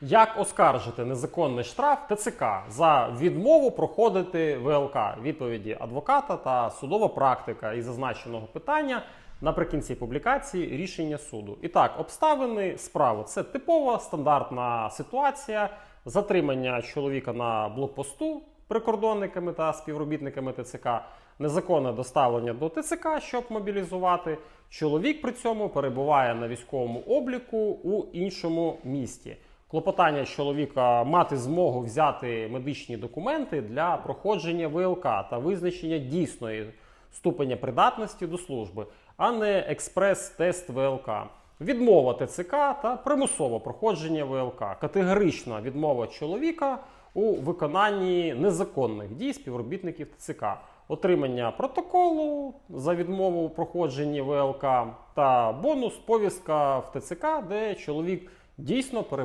Як оскаржити незаконний штраф ТЦК за відмову проходити ВЛК? Відповіді адвоката та судова практика із зазначеного питання наприкінці публікації рішення суду. І так, обставини справи це типова стандартна ситуація затримання чоловіка на блокпосту прикордонниками та співробітниками ТЦК, незаконне доставлення до ТЦК, щоб мобілізувати. Чоловік при цьому перебуває на військовому обліку у іншому місті. Клопотання чоловіка мати змогу взяти медичні документи для проходження ВЛК та визначення дійсної ступеня придатності до служби, а не експрес-тест ВЛК. Відмова ТЦК та примусове проходження ВЛК. Категорична відмова чоловіка у виконанні незаконних дій співробітників ТЦК. Отримання протоколу за відмову у проходженні ВЛК та бонус повістка в ТЦК, де чоловік дійсно перебуває